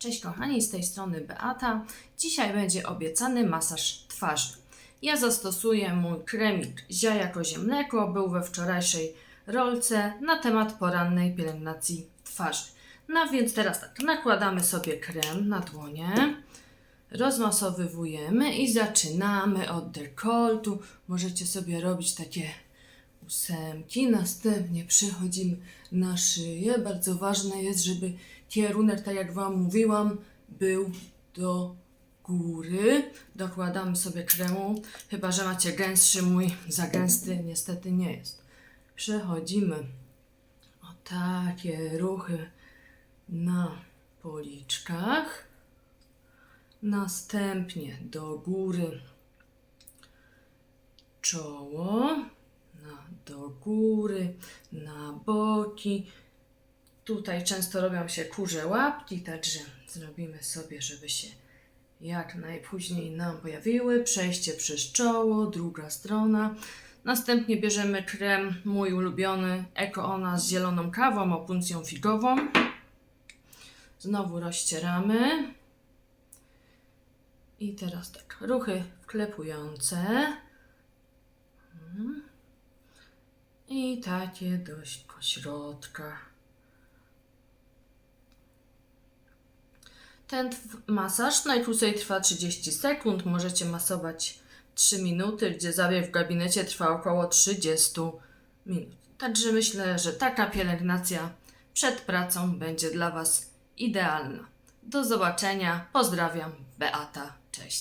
Cześć kochani, z tej strony Beata. Dzisiaj będzie obiecany masaż twarzy. Ja zastosuję mój kremik Zia Kozie Mleko, był we wczorajszej rolce na temat porannej pielęgnacji twarzy. No więc teraz tak, nakładamy sobie krem na dłonie, rozmasowywujemy i zaczynamy od dekoltu. Możecie sobie robić takie ósemki, następnie przechodzimy na szyję. Bardzo ważne jest, żeby kierunek, tak jak Wam mówiłam, był do góry. Dokładamy sobie kremu, chyba że macie gęstszy, mój za gęsty niestety nie jest. Przechodzimy o takie ruchy na policzkach. Następnie do góry czoło, do góry, na boki. Tutaj często robią się kurze łapki, także zrobimy sobie, żeby się jak najpóźniej nam pojawiły. Przejście przez czoło, druga strona. Następnie bierzemy krem mój ulubiony Eco Ona z zieloną kawą, opuncją figową. Znowu rozcieramy. I teraz tak, ruchy wklepujące. I takie dość po środkach. Ten masaż najkrócej trwa 30 sekund. Możecie masować 3 minuty, gdzie zabieg w gabinecie trwa około 30 minut. Także myślę, że taka pielęgnacja przed pracą będzie dla Was idealna. Do zobaczenia. Pozdrawiam. Beata. Cześć.